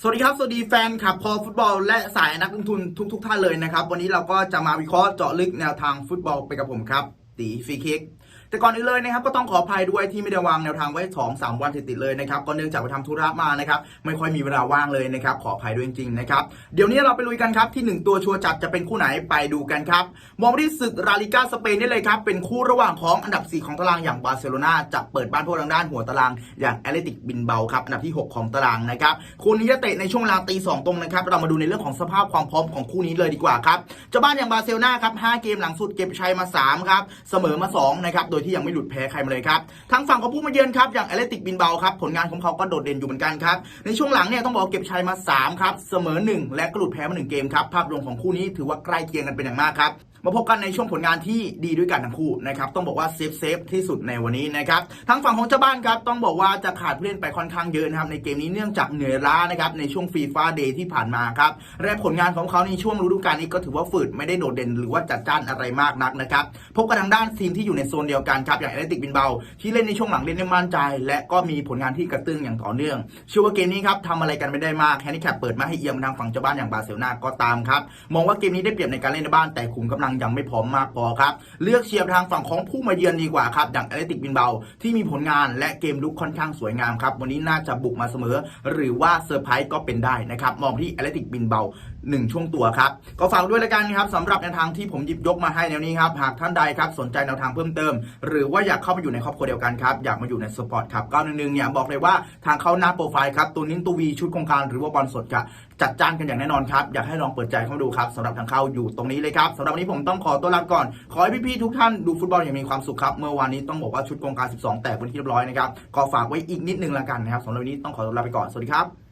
สวัสดีครับ สวัสดีแฟนคลับคอฟุตบอลและสายนักลงทุนทุกๆท่านเลยนะครับ วันนี้เราก็จะมาวิเคราะห์เจาะลึกแนวทางฟุตบอลไปกับผมครับตีฟรีคิก แต่ก่อนอื่นเลยนะครับก็ต้องขออภัยด้วยที่ไม่ได้วางแนวทางไว้2อสวันติดๆเลยนะครับก็เนื่องจากไปทำธุระมานะครับไม่ค่อยมีเวลาว่างเลยนะครับขออภัยด้วยจริงๆนะครับเดี๋ยวนี้เราไปลุยกันครับที่ 1 ตัวชัวร์จัดจะเป็นคู่ไหนไปดูกันครับมองไปที่ศึกราลิกาสเปนได้เลยครับเป็นคู่ระหว่างของอันดับ 4 ของตารางอย่างบาร์เซโลนาจะเปิดบ้านพวกทางด้านหัวตารางอย่างแอตเลติกบินเบาครับอันดับที่ 6 ของตารางนะครับคู่นี้จะเตะในช่วงเวลาตีสองตรงนะครับเรามาดูในเรื่องของสภาพความพร้อมของคู่นี้เลยดีกว่าครับเจ้าบ้านอย่างบาร์เซโลนาครับ5เกมหลังสุดเก็บชัยมา3ครับเสมอมา2นะครับโดยที่ยังไม่หลุดแพ้ใครมาเลยครับทางฝั่งของผู้มาเยือนครับอย่างแอตเลติกบินเบาครับผลงานของเขาก็โดดเด่นอยู่เหมือนกันครับในช่วงหลังเนี่ยต้องบอกเก็บชัยมา3ครับเสมอ 1 และก็หลุดแพ้มา1เกมครับภาพรวมของคู่นี้ถือว่าใกล้เคียงกันเป็นอย่างมากครับมาพบกันในช่วงผลงานที่ดีด้วยกันทั้งคู่นะครับต้องบอกว่าเซฟเซฟที่สุดในวันนี้นะครับทั้งฝั่งของเจ้าบ้านครับต้องบอกว่าจะขาดผู้เล่นไปค่อนข้างเยอะนะครับในเกมนี้เนื่องจากเหนื่อยล้านะครับในช่วงฟีฟ่าเดย์ที่ผ่านมาครับและผลงานของเขาในช่วงฤดูกาลนี้ก็ถือว่าฝืดไม่ได้โดดเด่น หรือว่าจัดจ้านอะไรมากนักนะครับพบกันทางด้านทีมที่อยู่ในโซนเดียวกันครับอย่างแอตเลติกบินเบา ที่เล่นในช่วงหลังเล่นได้มั่นใจ และก็มีผลงานที่กระตึงอย่างต่อเนื่องเชื่อว่าเกมนี้ครับทำอะไรกันไม่ได้มากแฮนดิแคปเปิดมาให้เอียงทางฝั่งเจ้าบ้านอย่างบาร์เซโลนาก็ตามครับมองว่าเกมนี้ได้เปรียบในการเล่นในบ้านแต่ขุมกำลังยังไม่พร้อมมากพอครับเลือกเชียร์ทางฝั่งของผู้มาเยือนดีกว่าครับอย่างแอตเลติกบินเบาที่มีผลงานและเกมลุกค่อนข้างสวยงามครับวันนี้น่าจะบุกมาเสมอ หรือว่าเซอร์ไพรส์ก็เป็นได้นะครับมองที่แอตเลติกบินเบา หนึ่งช่วงตัวครับ ก็ฝากด้วยละกันครับสำหรับแนวทางที่ผมหยิบยกมาให้แนวนี้ครับ หากท่านใดครับสนใจแนวทางเพิ่มเติม หรือว่าอยากเข้ามาอยู่ในครอบครัวเดียวกันครับอยากมาอยู่ในสปอร์ตครับ911เนี่ยบอกเลยว่าทางเข้าหน้าโปรไฟล์ครับตัวนิ้นตัววีชุดโครงการหรือว่าบอลสดจะจัดจ้านกันอย่างแน่นอนครับอยากให้ลองเปิดใจเข้ามาดูครับสำหรับทางเข้าอยู่ตรงนี้เลยครับสำหรับวันนี้ผมต้องขอตัวลาก่อน ขอให้พี่ๆทุกท่านดูฟุตบอลอย่างมีความสุขครับเมื่อวานนี้ต้องบอกว่าชุดโครงการ 12 แตกเป็นที่เรียบร้อยนะครับก็ฝากไว้อีกนิดนึงละกันนะครับสำหรับวันนี้ต้องขอตัวลาไปก่อนสวัสดีครับ